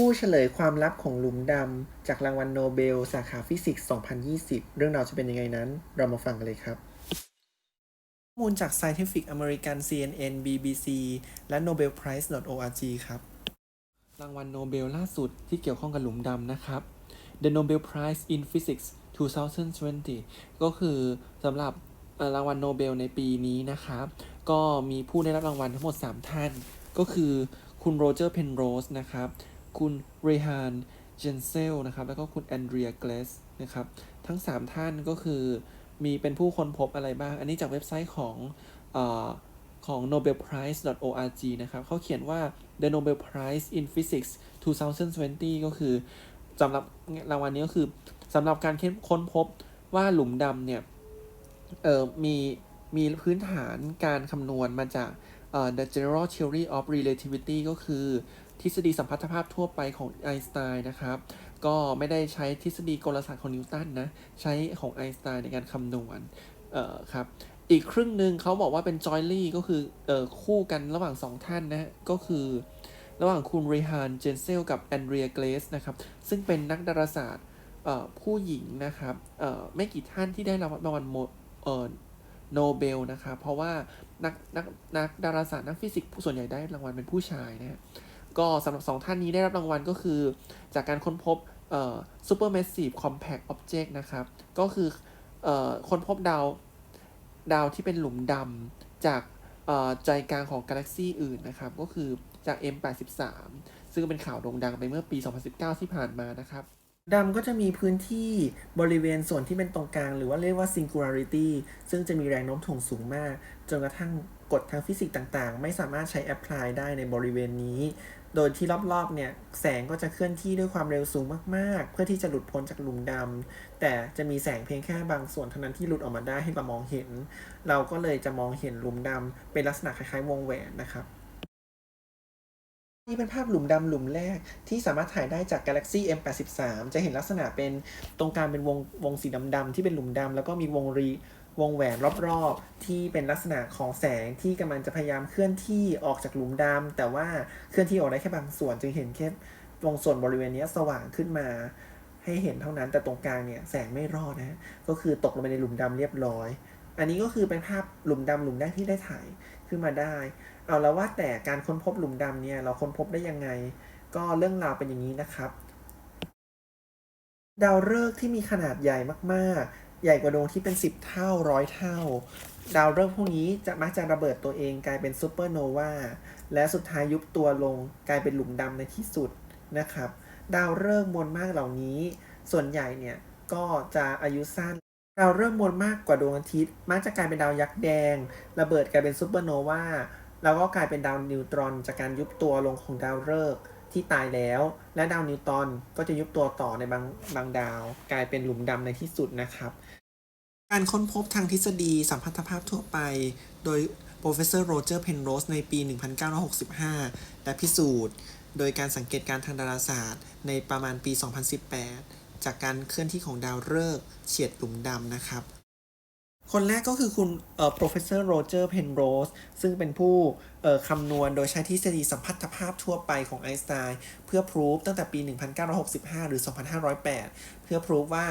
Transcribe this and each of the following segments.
ผู้เฉลยความลับของหลุมดำจากรางวัลโนเบล สาขาฟิสิกส์ 2020 เรื่องราวจะเป็นยังไงนั้น เรามาฟังกันเลยครับ ข้อมูลจาก Scientific American CNN BBC และ nobelprize.org ครับ รางวัลโนเบลล่าสุดที่เกี่ยวข้องกับหลุมดำนะครับ The Nobel Prize in Physics 2020 ก็คือสำหรับเอ่อรางวัลโนเบลในปีนี้นะครับ ก็มีผู้ได้รับรางวัลทั้งหมด 3 ท่าน ก็คือคุณโรเจอร์ เพนโรสนะครับ คุณเรฮานเจนเซลนะครับ แล้วก็คุณแอนเดรียเกลสนะครับ ทั้ง 3 ท่านก็คือมีเป็นผู้ค้นพบอะไรบ้าง อันนี้จากเว็บไซต์ของอของ nobelprize.org นะครับเขาเขียนว่า the Nobel Prize in Physics 2020 ก็คือสำหรับรางวัลนี้ก็คือสำหรับการค้นพบว่าหลุมดำเนี่ย เอ่อ มี มีพื้นฐานการคำนวณมาจาก the general theory of relativity ก็คือ ทฤษฎีสัมพัทธภาพทั่วไปของไอน์สไตน์นะครับ ก็ไม่ได้ใช้ทฤษฎีกลศาสตร์ของนิวตันนะ ใช้ของไอน์สไตน์ในการคำนวณเอ่อครับอีกครึ่งหนึ่งเขาบอกว่าเป็นจอยลี่ก็คือเอ่อคู่กันระหว่างสองท่านนะก็คือระหว่างคุณเรฮานเจนเซลกับแอนเดรียเกลสนะครับ ซึ่งเป็นนักดาราศาสตร์เอ่อผู้หญิงนะครับเอ่อไม่กี่ท่านที่ได้รับรางวัลโมเอ่อโนเบลนะครับ เพราะว่านักนักนักดาราศาสตร์นักฟิสิกส์ส่วนใหญ่ได้รางวัลเป็นผู้ชายนะฮะ ก็สำหรับสองท่านนี้ได้รับรางวัลก็คือ จากการค้นพบเอ่อ supermassive compact object นะครับ ก็คือเอ่อค้นพบดาวดาวที่เป็นหลุมดำจากเอ่อใจกลางของกาแล็กซีอื่นนะครับ ก็คือจาก M83 ซึ่งเป็นข่าวโด่งดังไปเมื่อปี 2019 ที่ผ่านมานะครับ ดำก็จะมีพื้นที่บริเวณส่วนที่เป็นตรงกลาง หรือว่าเรียกว่า singularity ซึ่งจะมีแรงโน้มถ่วงสูงมาก จนกระทั่งกฎทางฟิสิกส์ต่างๆ ไม่สามารถใช้ apply ได้ในบริเวณนี้ โดยที่รอบๆ เนี่ย แสงก็จะเคลื่อนที่ด้วยความเร็วสูงมากๆ เพื่อที่จะหลุดพ้นจากหลุมดำ แต่จะมีแสงเพียงแค่บางส่วนเท่านั้นที่หลุดออกมาได้ให้เรามองเห็น เราก็เลยจะมองเห็นหลุมดำเป็นลักษณะคล้ายๆ วงแหวนนะครับ นี่เป็นภาพหลุมดำหลุมแรกที่สามารถถ่ายได้จาก Galaxy M83 จะเห็นลักษณะเป็นตรงกลางเป็นวงวงสีดำๆที่เป็นหลุมดำแล้วก็มีวงรีวงแหวนรอบๆ ที่เป็นลักษณะของแสงที่กำลังจะพยายามเคลื่อนที่ออกจากหลุมดำแต่ว่าเคลื่อนที่ออกได้แค่บางส่วนจึงเห็นแค่วงส่วนบริเวณนี้สว่างขึ้นมา ให้เห็นเท่านั้นแต่ตรงกลางเนี่ยแสงไม่รอดนะก็คือตกลงไปในหลุมดำเรียบร้อย อันนี้ก็คือเป็นภาพหลุมดำหลุมแรกที่ได้ถ่าย ขึ้นมาได้ เอาแล้วว่าแต่การค้นพบหลุมดำเนี่ยเราค้นพบได้ยังไง ก็เรื่องราวเป็นอย่างนี้นะครับ ดาวฤกษ์ที่มีขนาดใหญ่มากๆ ใหญ่กว่าดวงที่เป็น 10 เท่าร้อยเท่า ดาวฤกษ์พวกนี้จะมักจะระเบิดตัวเองกลายเป็นซูเปอร์โนวาและสุดท้ายยุบตัวลงกลายเป็นหลุมดำในที่สุดนะครับ ดาวฤกษ์มวลมากเหล่านี้ ส่วนใหญ่เนี่ยก็จะอายุสั้น ดาวฤกษ์มวลมากกว่าดวงอาทิตย์ มักจะกลายเป็นดาวยักษ์แดง ระเบิดกลายเป็นซูเปอร์โนวา แล้วก็กลายเป็นดาวนิวตรอน จากการยุบตัวลงของดาวฤกษ์ที่ตายแล้ว และดาวนิวตรอนก็จะยุบตัวต่อในบางบางดาว กลายเป็นหลุมดำในที่สุดนะครับ การค้นพบทางทฤษฎีสัมพัทธภาพทั่วไป โดย Professor Roger Penrose ในปี 1965 และพิสูจน์ โดยการสังเกตการณ์ทางดาราศาสตร์ในประมาณปี 2018 จากการเคลื่อนที่ของดาวฤกษ์เฉียดหลุมดำนะครับ คนแรกก็คือคุณเอ่อ professor Roger Penrose ซึ่งเป็นผู้เอ่อคำนวณโดยใช้ทฤษฎีสัมพัทธภาพทั่วไปของไอน์สไตน์เพื่อ prove ตั้งแต่ปี 1965 หรือ 2508 เพื่อ prove ว่า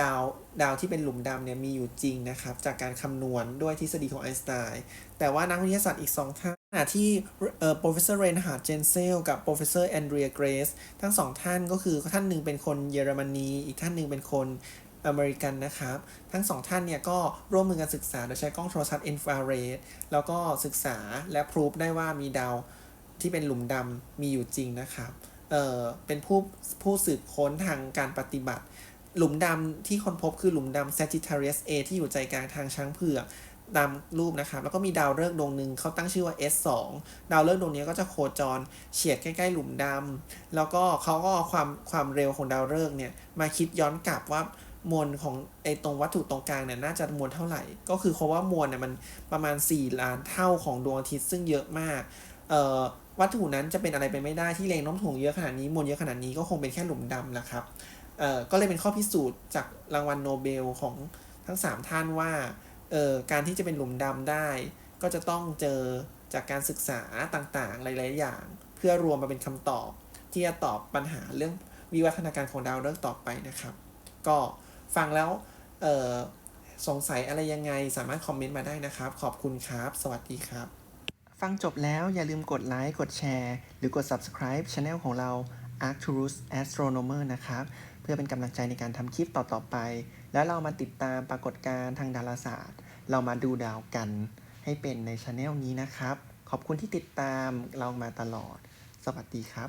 ดาวดาวที่เป็นหลุมดำเนี่ยมีอยู่จริงนะครับ จากการคำนวณด้วยทฤษฎีของไอน์สไตน์แต่ว่านักวิทยาศาสตร์อีกสองท่าน ขณะที่เอ่อ professor Reinhard Genzel กับ professor Andrea Grace ทั้งสองท่านก็คือท่านหนึ่งเป็นคนเยอรมนี อีกท่านหนึ่งเป็นคนอเมริกันนะครับ ทั้งสองท่านเนี่ยก็ร่วมมือกันศึกษาโดยใช้กล้องโทรทัศน์อินฟราเรดแล้วก็ศึกษาและพรูฟได้ว่ามีดาวที่เป็นหลุมดำมีอยู่จริงนะครับ เอ่อ เป็นผู้ผู้สืบค้นทางการปฏิบัติ หลุมดำที่ค้นพบคือหลุมดำ Sagittarius A ที่อยู่ใจกลางทางช้างเผือก ตามรูปนะครับ แล้วก็มีดาวฤกษ์ดวงหนึ่งเขาตั้งชื่อว่า S2 ดาวฤกษ์ดวงนี้ก็จะโคจรเฉียดใกล้ๆหลุมดำแล้วก็เขาก็เอาความความเร็วของดาวฤกษ์เนี่ยมาคิดย้อนกลับว่ามวลของไอ้ตรงวัตถุตรงกลางเนี่ยน่าจะมวลเท่าไหร่ ก็คือเขาว่ามวลเนี่ยมันประมาณ 4 ล้านเท่าของดวงอาทิตย์ซึ่งเยอะมาก เอ่อวัตถุนั้นจะเป็นอะไรไปไม่ได้ที่แรงโน้มถ่วงเยอะขนาดนี้มวลเยอะขนาดนี้ก็คงเป็นแค่หลุมดำแหละครับ เอ่อก็เลยเป็นข้อพิสูจน์จากรางวัลโนเบลของทั้ง 3 ท่านว่า เอ่อการที่จะเป็นหลุมดำได้ ก็จะต้องเจอจากการศึกษาต่างๆ หลาย ๆ อย่าง เพื่อรวมมาเป็นคำตอบ ที่จะตอบปัญหาเรื่องวิวัฒนาการของดาวฤกษ์ต่อไปนะครับ ก็ฟังแล้วเอ่อสงสัยอะไรยังไงสามารถคอมเมนต์มาได้นะครับ ขอบคุณครับ สวัสดีครับ ฟังจบแล้วอย่าลืมกดไลค์กดแชร์ หรือกด subscribe Channel ของเรา Arcturus Astronomer นะครับ พื่อเป็นกำลังใจในการทำคลิปต่อๆไป แล้วเรามาติดตามปรากฏการณ์ทางดาราศาสตร์ เรามาดูดาวกันให้เป็นในช anel นี้นะครับ ขอบคุณที่ติดตามเรามาตลอด สวัสดีครับ